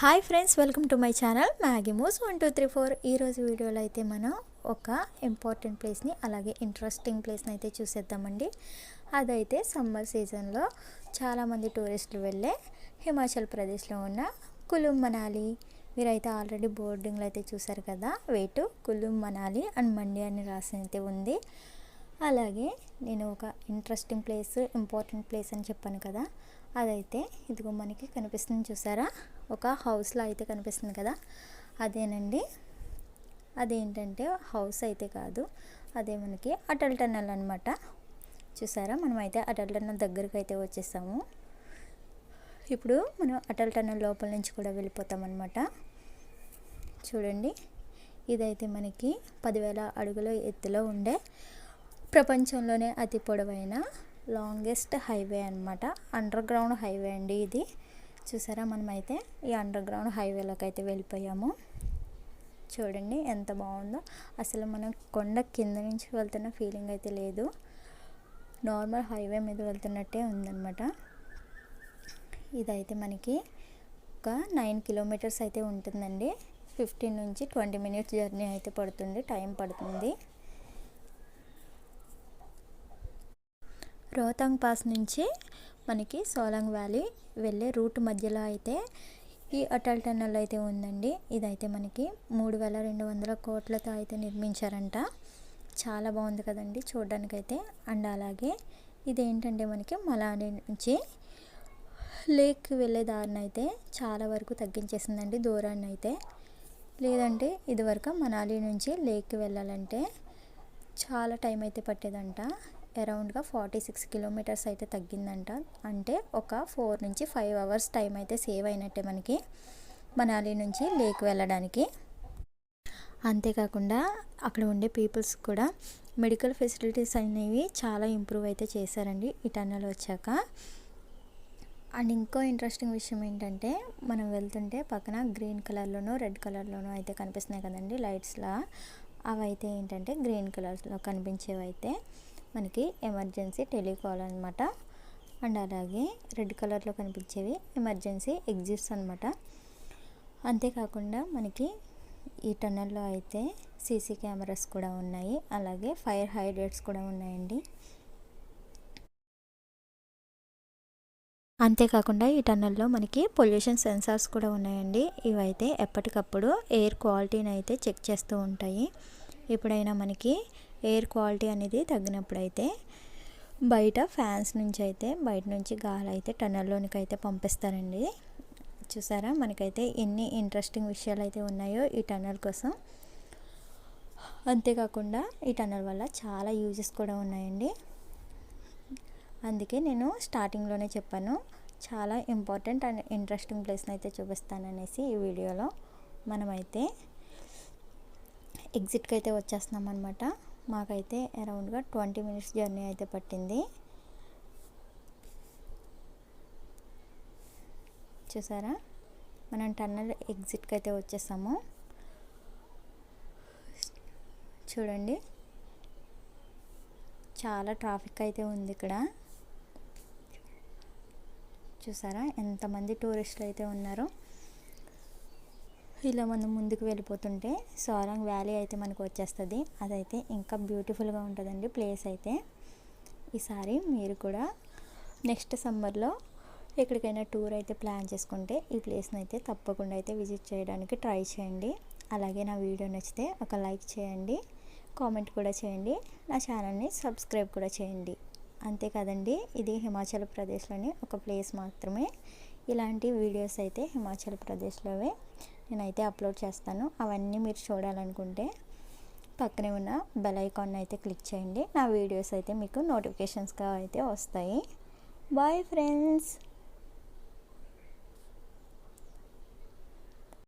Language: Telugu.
Hi friends welcome to my channel Maggi Moose one two three four. ఈరోజు వీడియోలో అయితే మనం ఒక ఇంపార్టెంట్ ప్లేస్ని అలాగే ఇంట్రెస్టింగ్ ప్లేస్ని అయితే చూసేద్దామండి. అదైతే సమ్మర్ సీజన్లో చాలామంది టూరిస్టులు వెళ్ళే హిమాచల్ ప్రదేశ్లో ఉన్న కులు మనాలి. మీరైతే ఆల్రెడీ బోర్డింగ్లో అయితే చూసారు కదా వేటు కులు మనాలి అండ్ మండి అని రాసి అయితే ఉంది. అలాగే నేను ఒక ఇంట్రెస్టింగ్ ప్లేస్ ఇంపార్టెంట్ ప్లేస్ అని చెప్పాను కదా అదైతే ఇదిగో మనకి కనిపిస్తుంది చూసారా? ఒక హౌస్లో అయితే కనిపిస్తుంది కదా అదేనండి. అదేంటంటే హౌస్ అయితే కాదు అదే మనకి అటల్ టన్నల్ అనమాట చూసారా? మనం అయితే అటల్ టన్నల్ దగ్గరకు అయితే వచ్చేసాము. ఇప్పుడు మనం అటల్ టన్నల్ లోపల నుంచి కూడా వెళ్ళిపోతాం అనమాట చూడండి ఇదైతే మనకి పదివేల అడుగుల ఎత్తులో ఉండే ప్రపంచంలోనే అతి పొడవైన లాంగెస్ట్ హైవే అనమాట అండర్ గ్రౌండ్ హైవే అండి ఇది. చూసారా? మనమైతే ఈ అండర్ గ్రౌండ్ హైవేలోకి అయితే వెళ్ళిపోయాము. చూడండి ఎంత బాగుందో. అసలు మనం కొండ కింద నుంచి వెళ్తున్న ఫీలింగ్ అయితే లేదు. నార్మల్ హైవే మీద వెళ్తున్నట్టే ఉందన్నమాట. ఇదైతే మనకి ఒక నైన్ కిలోమీటర్స్ అయితే ఉంటుందండి. ఫిఫ్టీన్ నుంచి ట్వంటీ మినిట్స్ జర్నీ అయితే పడుతుంది. టైం పడుతుంది. రోహతాంగ్ పాస్ నుంచి మనకి సోలాంగ్ వ్యాలీ వెళ్ళే రూట్ మధ్యలో అయితే ఈ అటల్ టన్నల్ అయితే ఉందండి. ఇదైతే మనకి మూడు వేల రెండు వందల కోట్లతో అయితే నిర్మించారంట. చాలా బాగుంది కదండి చూడడానికైతే. అండ్ అలాగే ఇదేంటంటే మనకి మలాని నుంచి లేక్ వెళ్ళే దారిని అయితే చాలా వరకు తగ్గించేసిందండి దూరాన్ని అయితే లేదంటే ఇదివరకు మనాలి నుంచి లేక్కి వెళ్ళాలంటే చాలా టైం అయితే పట్టేదంట. అరౌండ్గా ఫార్టీ సిక్స్ కిలోమీటర్స్ అయితే తగ్గిందంట. అంటే ఒక ఫోర్ నుంచి ఫైవ్ అవర్స్ టైం అయితే సేవ్ అయినట్టే మనకి మనాలి నుంచి లేక్ వెళ్ళడానికి. అంతేకాకుండా అక్కడ ఉండే పీపుల్స్ కూడా మెడికల్ ఫెసిలిటీస్ అనేవి చాలా ఇంప్రూవ్ అయితే చేశారండి ఈ వచ్చాక. అండ్ ఇంకో ఇంట్రెస్టింగ్ విషయం ఏంటంటే మనం వెళ్తుంటే పక్కన గ్రీన్ కలర్లోనూ రెడ్ కలర్లోనూ అయితే కనిపిస్తున్నాయి కదండి లైట్స్లా. అవి అయితే ఏంటంటే గ్రీన్ కలర్స్లో కనిపించేవి అయితే మనకి ఎమర్జెన్సీ టెలికాల్ అనమాట అండ్ అలాగే రెడ్ కలర్లో కనిపించేవి ఎమర్జెన్సీ ఎగ్జిట్స్ అనమాట అంతేకాకుండా మనకి ఈ టన్నల్లో అయితే సీసీ కెమెరాస్ కూడా ఉన్నాయి. అలాగే ఫైర్ హైడ్రేట్స్ కూడా ఉన్నాయండి. అంతేకాకుండా ఈ టన్నల్లో మనకి పొల్యూషన్ సెన్సార్స్ కూడా ఉన్నాయండి. ఇవైతే ఎప్పటికప్పుడు ఎయిర్ క్వాలిటీని అయితే చెక్ చేస్తూ ఉంటాయి. ఎప్పుడైనా మనకి ఎయిర్ క్వాలిటీ అనేది తగ్గినప్పుడైతే బయట ఫ్యాన్స్ నుంచి అయితే బయట నుంచి గాలి అయితే టన్నల్లోనికి అయితే పంపిస్తారండి. చూసారా? మనకైతే ఎన్ని ఇంట్రెస్టింగ్ విషయాలు అయితే ఉన్నాయో ఈ టన్నల్ కోసం. అంతేకాకుండా ఈ టన్నల్ వల్ల చాలా యూజెస్ కూడా ఉన్నాయండి. అందుకే నేను స్టార్టింగ్లోనే చెప్పాను చాలా ఇంపార్టెంట్ అండ్ ఇంట్రెస్టింగ్ ప్లేస్ని అయితే చూపిస్తాననేసి ఈ వీడియోలో. మనమైతే ఎగ్జిట్కి అయితే వచ్చేస్తున్నాం అనమాట మాకైతే అరౌండ్గా ట్వంటీ మినిట్స్ జర్నీ అయితే పట్టింది. చూసారా? మనం టన్నల్ ఎగ్జిట్కి అయితే వచ్చేసాము. చూడండి. చాలా ట్రాఫిక్ అయితే ఉంది ఇక్కడ. చూసారా? ఎంతమంది టూరిస్టులు అయితే ఉన్నారో. ఇలా మనం ముందుకు వెళ్ళిపోతుంటే సోరాంగ్ వ్యాలీ అయితే మనకు వచ్చేస్తుంది. అదైతే ఇంకా బ్యూటిఫుల్గా ఉంటుందండి ప్లేస్ అయితే. ఈసారి మీరు కూడా నెక్స్ట్ సమ్మర్లో ఎక్కడికైనా టూర్ అయితే ప్లాన్ చేసుకుంటే ఈ ప్లేస్ని అయితే తప్పకుండా అయితే విజిట్ చేయడానికి ట్రై చేయండి. అలాగే నా వీడియో నచ్చితే ఒక లైక్ చేయండి. కామెంట్ కూడా చేయండి. నా ఛానల్ని సబ్స్క్రైబ్ కూడా చేయండి. అంతే కదండి ఇది హిమాచల్ ప్రదేశ్లోని ఒక ప్లేస్ మాత్రమే. ఇలాంటి వీడియోస్ అయితే హిమాచల్ ప్రదేశ్లోవే నేనైతే అప్లోడ్ చేస్తాను. అవన్నీ మీరు చూడాలనుకుంటే పక్కనే ఉన్న బెల్ ఐకాన్ అయితే క్లిక్ చేయండి. నా వీడియోస్ అయితే మీకు నోటిఫికేషన్స్గా అయితే వస్తాయి. Bye friends